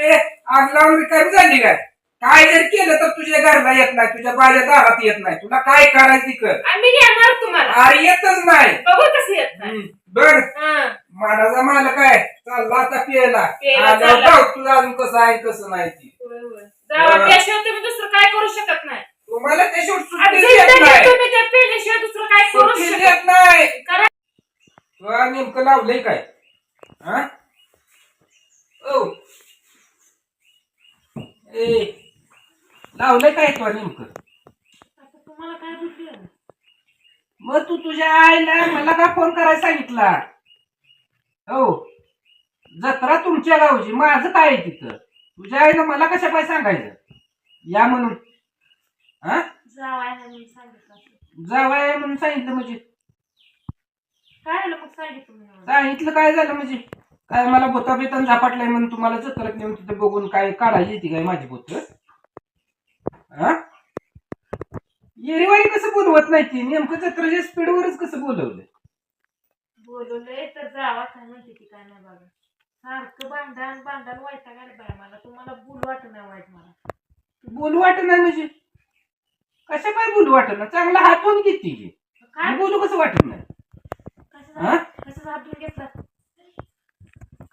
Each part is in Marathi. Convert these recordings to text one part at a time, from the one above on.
ए, आग लावून रिकामी झाली काय? काय जर केलं तर तुझ्या घरला येत नाही तुझ्या माझ्या दारात येत नाही. तुला काय करायचं कर आम्ही तुम्हाला. अरे येतच नाही. बघू कसं येत नाही. हम्म, बघ. हं. माझा मालक आहे. चालला आता पियाला प्यायला आल्यावर चालला. बघ तुझं अजून कसं आहे कसं नाही ती. होय, होय. जावा, त्याशिवाय तुम्ही दुसरं काय करू शकत नाही. तुम्हाला ते शेवट आणि सुट्टी देत जिंदगीत नाही तुम्ही त्या पेल्याशिवाय दुसरं काय करू सुट्टी शकत देत नाही. करा तुला नेमकं लावलंय काय? हा? ओ. ए लावलंय काय तुला नेमकं? आता तुम्हाला काय बुद्धी आहे? मग तू तुझ्या आईला मला का फोन करायला सांगितला? हो. जत्रा तुमच्या गावची माझं काय आहे तिथं? तुझ्या आईनं मला कशा पाय सांगायचं? या म्हणून. हा? जावा आहे म्हणून सांगितलं असेल. जावाय म्हणून सांगितलं म्हणजे. काय सांगितलं मी मला. सांगितलं काय झालं म्हणजे? काय मला बोता बेतन झापाटलाय म्हणून तुम्हाला जत्रक नेऊन तिथे बघून काय काढायची ती काय माझी बोत? हा? येरीवारी कसं बोलवत नाही ती? नेमकं जत्राच्या स्पीडवरच कसं बोलवलं बोलवलंय तर जावा काय म्हणते ती काय नाही बघा. सारखं भांडण भांडण वाईटा काय बाय मला. तुम्हाला बोल वाटत नाही वाईट मला. बोलू वाटत नाही म्हणजे? कशा काय बोलू वाटत ना चांगला हातून किती? काय? बोलू कसं वाटत नाही? हा? कसं हातून घेतला?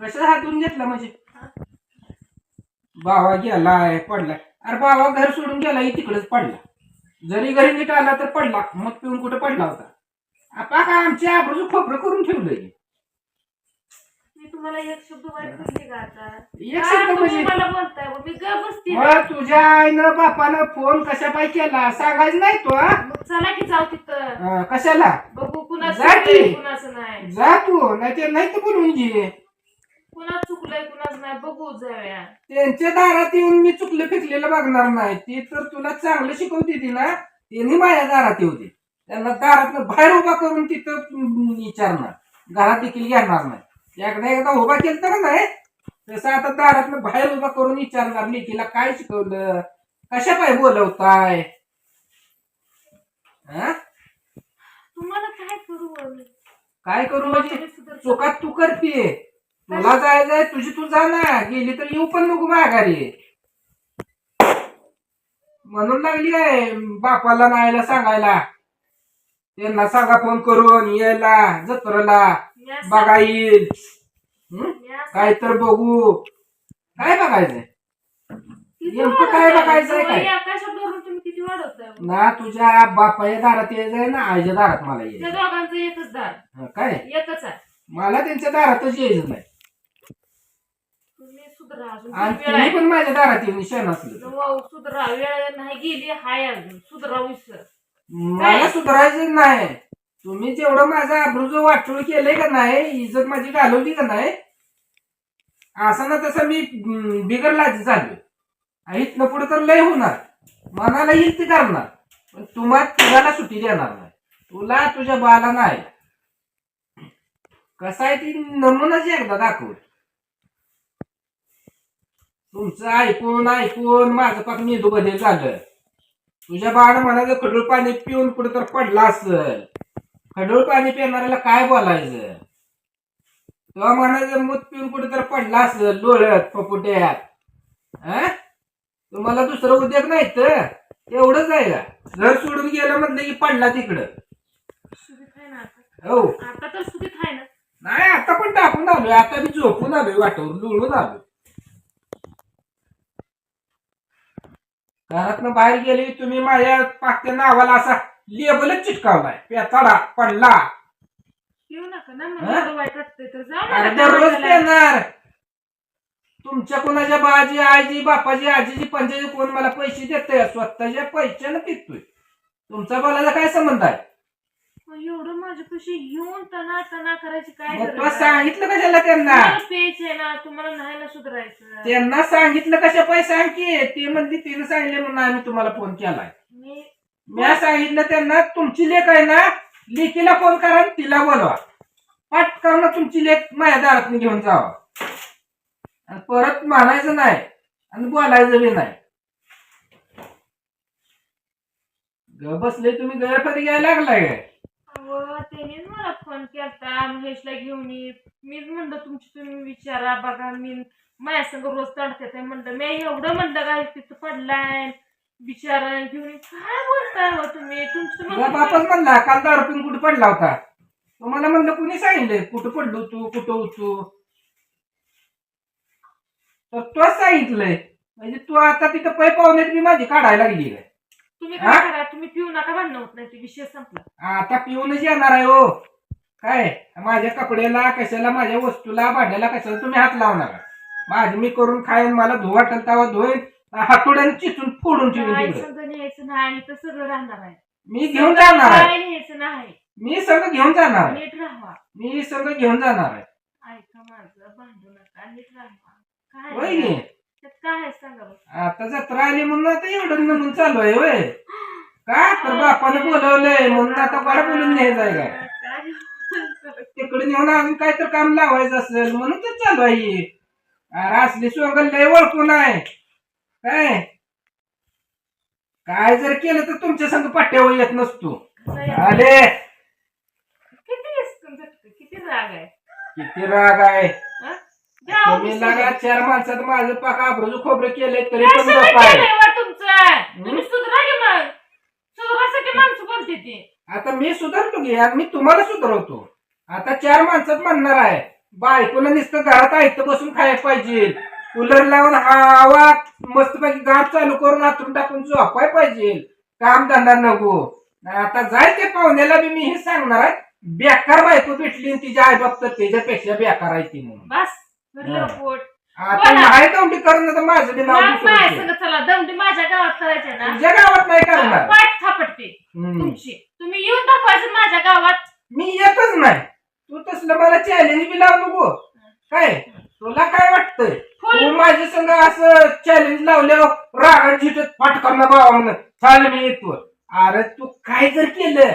कसं हातून घेतला म्हणजे? बाबा गेलाय पडलाय अरे बाबा घर सोडून गेला तिकडेच पडला. जरी घरी नीट आला तर पडला मग पिऊन कुठे पडला होता? आपा काय आमच्या आबरूचं खोबरं करून ठेवलंय? मी तुम्हाला एक शब्द वाईट बोलली का आता? एक काय शब्द तुम्ही म्हणजे मला बोलताय? बा? मी ग बसते. मग तुझ्या आईनं बापानं फोन कशा पाय केला? सांगायचं नाही तो हा? मग चला की जाऊ तिथं. अं, कशाला? बघू कुणाचं जा की. कुणाचं नाही. जा तू नाही ते नाही तर बोलून घे. कुणाच चुकलंय कुणाचं नाही बघू जाऊया त्यांच्या दारात येऊन मी चुकलं फिकलेलं बघणार नाही. ती तर तुला चांगलं शिकवते ती ना त्यांनी माझ्या दारात येऊ दे. त्यांना दारात बाहेर उभा करून तिथं विचारणार. घरात देखील घेणार नाही. एकदा एकदा उभा केलं तर नाही. तसं आता दारात बाहेर उभा करून विचारणार लेकीला काय शिकवलं? कशा पाय बोलवताय? हा? तुम्हाला काय करू आम्ही? काय करू म्हणजे? चुकात तू करते तुला जायचंय तुझी तू जा ना. गेली तर येऊ पण नको माघारी. म्हणून लागली आहे बापाला नायला सांगायला. त्यांना सांगा फोन करून यायला जत्रेला. बघा येईल. काय तर बघू. काय बघायचंय? नेमकं काय? बघायचंय काय? सवयी आकाशावरून तुम्ही किती वाढवताय? ना तुझ्या बापाच्या दारात यायचंय ना आईच्या दारात मला त्या यायचं दोघांचं एकच दार. काय? एकच आहे. मला त्यांच्या दारातच यायचं नाही. सुधरा अजून आणि वेळ तुम्ही आहे. पण माझ्या दारात येऊन शेण असलं तर. वाव, सुधरा वेळ नाही गेली हाय अजून. सुधरा विसर मला सुधारायचं नाही. तुम्ही जेवढं माझं आब्रूचं वाटोळ केलंय का नाही इज्जत माझी घालवली का नाही असं ना तसं मी अं, बिगर लाजी इथनं पुढे तर लय होणार. मनाला येईल ते करणार. पण तुम्हाला तुझ्याला सुट्टी देणार नाही. तुला तुझ्या बाला नाही. कसं आहे ती नमुनाच एकदा दाखव तुमचं ऐकून ऐकून माझं पाक मेंदू बदल झालं. तुझ्या बाळ म्हणायचं खडूळ पाणी पिऊन कुठं तर पडला असल. खडूळ पाणी पिणाऱ्याला काय बोलायचं? तेव्हा म्हणायचं मूत पिऊन कुठं तर पडला असल डोळ्यात पपुट्यात. हा तुम्हाला दुसरं उद्योग नाही तर एवढंच आहे. का घर सोडून गेलं म्हटलं की पडला तिकडं. सुधीत आहे ना आता? हो. आता तर सुधीत आहे ना? नाही आता पण टाकून आलोय. आता मी झोपून आलोय वाटावर लुळून आलोय. घरातनं बाहेर गेली तुम्ही माझ्या पाकच्या नावाला असा लेबलच चिटकावलाय. पेताडा पडला. येऊ नका ना? मला एवढं वाईट वाटतंय. तर जाऊ अरे नका दररोज दवाखान्याला. पेणार तुमच्या कोणाच्या बाजी आजी बापाची आजीची पंचायती कोण मला पैसे देतोय? स्वतःच्या पैशानं पितोय तुमचा बोलायला काय संबंध आहे? मग एवढं माझ्या पैसे येऊन तना तना करायची काय मग गरज तुला आहे? सांगितलं कशाला त्यांना? तुम्हाला ना तुम्हाला नाही ना सुधारायचं. त्यांना सांगितलं कशा पैसे सांग की? ते म्हणली तिने सांगितले म्हणून आम्ही तुम्हाला फोन केलाय. मी मी सांगितलं त्यांना तुमची लेख आहे ना लेकीला फोन करा आणि तिला बोलवा. करून तुमची लेख माझ्या दारात घेऊन जावा. आणि परत म्हणायचं नाही आणि बोलायचं बी नाही. ग बसले तुम्ही गैरफरी घ्यायला लागलाय. काय अहो त्याने मला फोन केलता. महेशला घेऊन ये. मीच म्हणलं तुमची तुम्ही विचारा. बघा मी माझ्या संग रोज तडकत आहे म्हणलं मी एवढं म्हणलं काय तिथं पडलाय. घेऊन काय बोलताय हो तुम्ही? तुमचं बापच म्हणला काल दारू पिऊन कुठे पडला होता? तुम्हाला म्हणलं कुणी सांगितलंय? कुठं पडलो तू? कुठं होतो? तर तोच सांगितलंय. म्हणजे तू आता तिथं पै पाहुण्यात मी माझी काढायला लागली काय तुम्ही हा? काय करा तुम्ही पिऊ नका भांडणं होत नाही ते विषय संपला. आता पिऊनच येणार आहे हो. काय? माझ्या कपड्याला कशाला माझ्या वस्तूला भांड्याला कशाला तुम्ही हात लावणार? माझी मी करून खाईन मला धुवा वाटेल तेव्हा धुईन हातोड्याने चिचून फोडून ठेवीन काय तिकडे. संग न्यायचं नाही तर सगळं राहणार आहे. मी घेऊन जाणार आहे. काय न्यायचं नाही. मी संघ घेऊन जाणार आहे. नीट राहा. मी संघ घेऊन जाणार आहे. ऐका माझं भांडू नका नीट राहा. काय? त्यात काय आहे सांगा बरं. आता जत्रा आली म्हणून आता एवढं म्हणून चालू आहे होय. का? तर बापाने बोलवलंय म्हणून आता बडा बोलून न्यायचं आहे काय? काय तिकडे नेऊन अजून काय तर काम लावायचं असेल म्हणून तर चालू आहे हे. अरे असली सोंगल लय ओळखून आहे. काय? काय जर केलं तर तुमच्या संग पट्ट्यावर येत नसतो. कसं आहे? आले. किती झटकं? किती राग आहे? किती राग आहे? तुम्ही. लागा चार माणसात माझं पाक आबरूचं खोबरं केलंय तरी पण कशाला गप्प आहे. केलंय वा तुमचं? तुम्ही सुधरा की मग सुधरासाठी माणसं बोलते ती? आता मी सुधारतो की यार मी तुम्हाला सुधारवतो. आता चार माणसात म्हणणार आहे बायकोला नुसतं घरात ऐकतं बसून खायला पाहिजे. कूलर लावून हवा मस्तपैकी गाठ चालू करून हातून टाकून झोपाय पाहिजे. काम धंदा नको. आता जाय ते पाहुण्याला बी मी हे सांगणार आहे बेकार बायको भेटली आणि तिच्या आई बाप तर त्याच्यापेक्षा बेकार आहे ती म्हणून. बस. भरलं हं. पोट. आता बोला. नाही कवटी करणं तर माझं बी नाव मग दुसरं माझ्या ठेव. संग चला दमडी माझ्या गावात करायचे ना. तुझ्या गावात नाही करणार. पाठ थापटते हम्म. तुमची. तुम्ही येऊन दाखवायचं माझ्या गावात. मी येतच नाही. तू तसलं मला चॅलेंज बी लावू नको. काय? तुला काय वाटतंय? फुल. तू माझ्या संग असं चॅलेंज लावल्यावर रागाची फटकन बाबा म्हणून. चाल मी येतो. अरे तू काय जर केलं?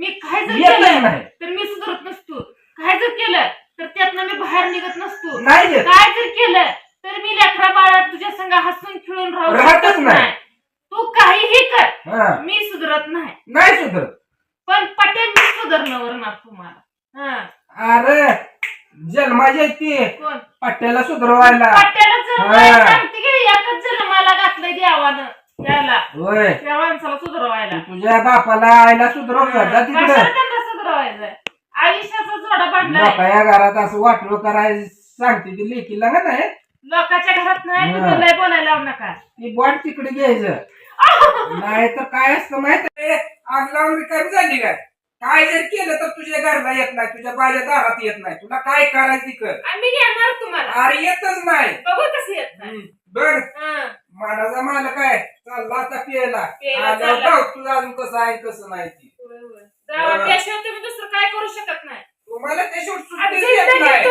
मी काय जर येतच केलं नाही. तर मी सुधरत नसतो. काय जर केलं तर त्यातनं मी बाहेर निघत नसतो. नाही काय जर केलं तर मी लेकरा बाळा तुझ्या संग हसून खेळून राहू राहतच शकत नाही. तू काहीही कर. हा. मी सुधरत नाही. नाही सुधर पण पटेल मी सुधारणावर ना तुम्हाला. हा. अरे जन्माची ती. कोण? पट्ट्याला सुधरवायला. पट्ट्याला जर हा. काय सांगते की एकच जन्माला घातलंय देवानं त्याला. होय. त्या माणसाला सुधरवायला. तुझ्या बापाला आईला सुधरव जा जा कशाला तिकडं त्यांना सुधरवायचं आयुष्याचा जोडा पडलाय लोका या घरात असं वाटलं करायचं सांगते ती लेकीला का नाही लोकांच्या घरात नाही हा. तुम्ही लय बोलायला लावू नका. ती बॉट तिकडे घ्यायचं. नाही तर काय असतं माहीत आहे? आग लावून रिकामी झाली काय? काय जर केलं तर तुझ्या घरला येत नाही तुझ्या बाच्या दारात येत नाही. तुला काय करायचं ती कर आम्ही घेणार तुम्हाला. अरे येतच नाही. बघू कसं येत नाही. बघ. हा. मानाचा माल काय चालला आता चालला. बघ तुझं अजून कसं आहे कसं नाही ती. होय, होय. त्याशिवाय तुम्ही दुसरं काय करू शकत नाही. तुम्हाला ते शेवट आणि सुट्टी देत जिंदगीत नाही.